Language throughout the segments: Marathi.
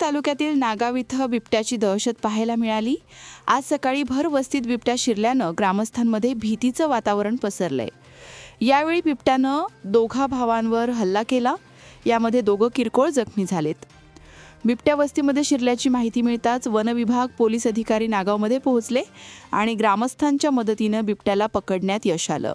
तालुक्यातील नागाव इथं बिबट्याची दहशत पाहायला मिळाली. आज सकाळी भर वस्तीत बिबट्या शिरल्यानं ग्रामस्थांमध्ये भीतीचं वातावरण पसरलंय. यावेळी बिबट्यानं दोघा भावांवर हल्ला केला. यामध्ये दोघं किरकोळ जखमी झालेत. बिबट्या वस्तीमध्ये शिरल्याची माहिती मिळताच वनविभाग पोलीस अधिकारी नागावमध्ये पोहोचले आणि ग्रामस्थांच्या मदतीनं बिबट्याला पकडण्यात यश आलं.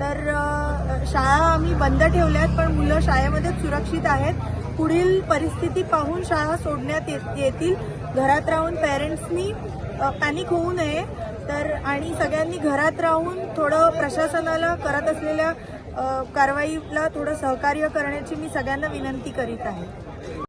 तर शाळा आम्ही बंद ठेवल्यात पण मुलं शाळेमध्ये सुरक्षित आहेत. पुढील परिस्थिती पाहून शाळा सोडण्यात येत- येतील. घरात राहून पेरेंट्सनी पॅनिक होऊ नये. तर आणि सगळ्यांनी घरात राहून थोडं प्रशासनाला करत असलेल्या कारवाईला थोडं सहकार्य करण्याची मी सगळ्यांना विनंती करीत आहे.